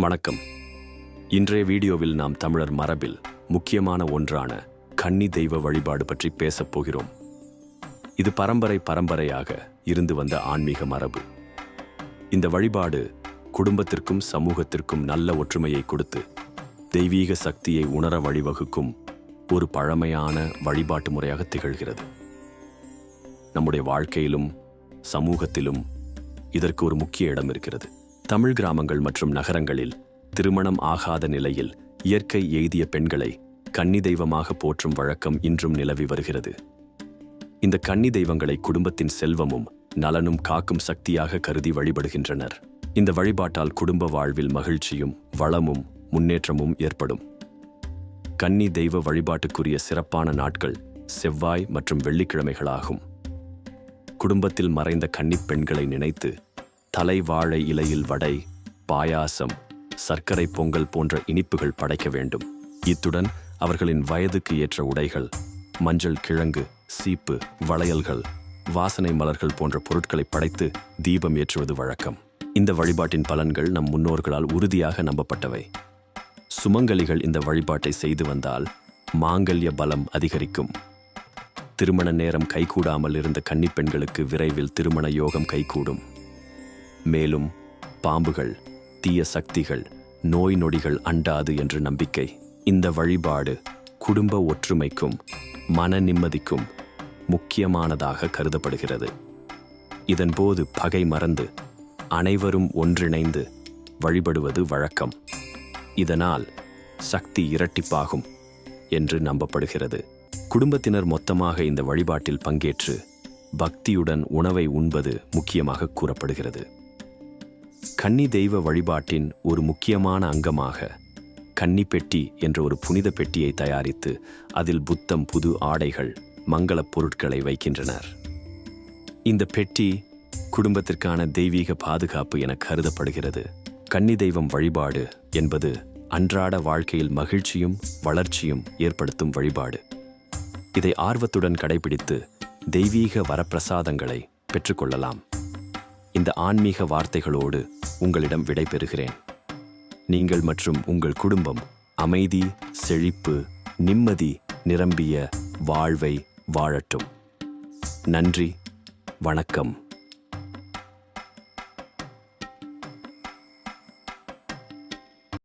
வணக்கம். இன்றைய வீடியோவில் நாம் தமிழர் மரபில் முக்கியமான ஒன்றான கன்னி தெய்வ வழிபாடு பற்றி பேசப் போகிறோம். இது பரம்பரை பரம்பரையாக இருந்து வந்த ஆன்மீக மரபு. இந்த வழிபாடு குடும்பத்திற்கும் சமூகத்திற்கும் நல்ல ஒற்றுமையை கொடுத்து தெய்வீக சக்தியை உணர வழிவகுக்கும் ஒரு பழமையான வழிபாட்டு முறையாக திகழ்கிறது. நம்முடைய வாழ்க்கையிலும் சமூகத்திலும் இதற்கு ஒரு முக்கிய இடம் இருக்கிறது. தமிழ் கிராமங்கள் மற்றும் நகரங்களில் திருமணம் ஆகாத நிலையில் இயற்கை எய்திய பெண்களை கன்னி தெய்வமாக போற்றும் வழக்கம் இன்றும் நிலவி வருகிறது. இந்த கன்னி தெய்வங்களை குடும்பத்தின் செல்வமும் நலனும் காக்கும் சக்தியாக கருதி வழிபடுகின்றனர். இந்த வழிபாட்டால் குடும்ப வாழ்வில் மகிழ்ச்சியும் வளமும் முன்னேற்றமும் ஏற்படும். கன்னி தெய்வ வழிபாட்டுக்குரிய சிறப்பான நாட்கள் செவ்வாய் மற்றும் வெள்ளிக்கிழமைகளாகும். குடும்பத்தில் மறைந்த கன்னிப் பெண்களை நினைத்து தலைவாழை இலையில் வடை பாயாசம் சர்க்கரை பொங்கல் போன்ற இனிப்புகள் படைக்க வேண்டும். இத்துடன் அவர்களின் வயதுக்கு ஏற்ற உடைகள் மஞ்சள் கிழங்கு சீப்பு வளையல்கள் வாசனை மலர்கள் போன்ற பொருட்களை படைத்து தீபம் ஏற்றுவது வழக்கம். இந்த வழிபாட்டின் பலன்கள் நம் முன்னோர்களால் உறுதியாக நம்பப்பட்டவை. சுமங்கலிகள் இந்த வழிபாட்டை செய்து வந்தால் மாங்கல்ய பலம் அதிகரிக்கும். திருமண நேரம் கைகூடாமல் இருந்த கன்னிப்பெண்களுக்கு விரைவில் திருமண யோகம் கைகூடும். மேலும் பாம்புகள் தீய சக்திகள் நோய் நொடிகள் அண்டாது என்று நம்பிக்கை. இந்த வழிபாடு குடும்ப ஒற்றுமைக்கும் மன நிம்மதிக்கும் முக்கியமானதாக கருதப்படுகிறது. இதன்போது பகை மறந்து அனைவரும் ஒன்றிணைந்து வழிபடுவது வழக்கம். இதனால் சக்தி இரட்டிப்பாகும் என்று நம்பப்படுகிறது. குடும்பத்தினர் மொத்தமாக இந்த வழிபாட்டில் பங்கேற்று பக்தியுடன் உணவை உண்பது முக்கியமாக கூறப்படுகிறது. கன்னி தெய்வ வழிபாட்டின் ஒரு முக்கியமான அங்கமாக கன்னி பெட்டி என்ற ஒரு புனித பெட்டியை தயாரித்து அதில் புத்தம் புது ஆடைகள் மங்களப் பொருட்களை வைக்கின்றனர். இந்த பெட்டி குடும்பத்திற்கான தெய்வீக பாதுகாப்பு என கருதப்படுகிறது. கன்னி தெய்வம் வழிபாடு என்பது அன்றாட வாழ்க்கையில் மகிழ்ச்சியும் வளர்ச்சியும் ஏற்படுத்தும் வழிபாடு. இதை ஆர்வத்துடன் கடைபிடித்து தெய்வீக வரப்பிரசாதங்களை பெற்றுக்கொள்ளலாம். இந்த ஆன்மீக வார்த்தைகளோடு உங்களிடம் விடைபெறுகிறேன். நீங்கள் மற்றும் உங்கள் குடும்பம் அமைதி செழிப்பு நிம்மதி நிரம்பிய வாழ்வை வாழட்டும். நன்றி வணக்கம்.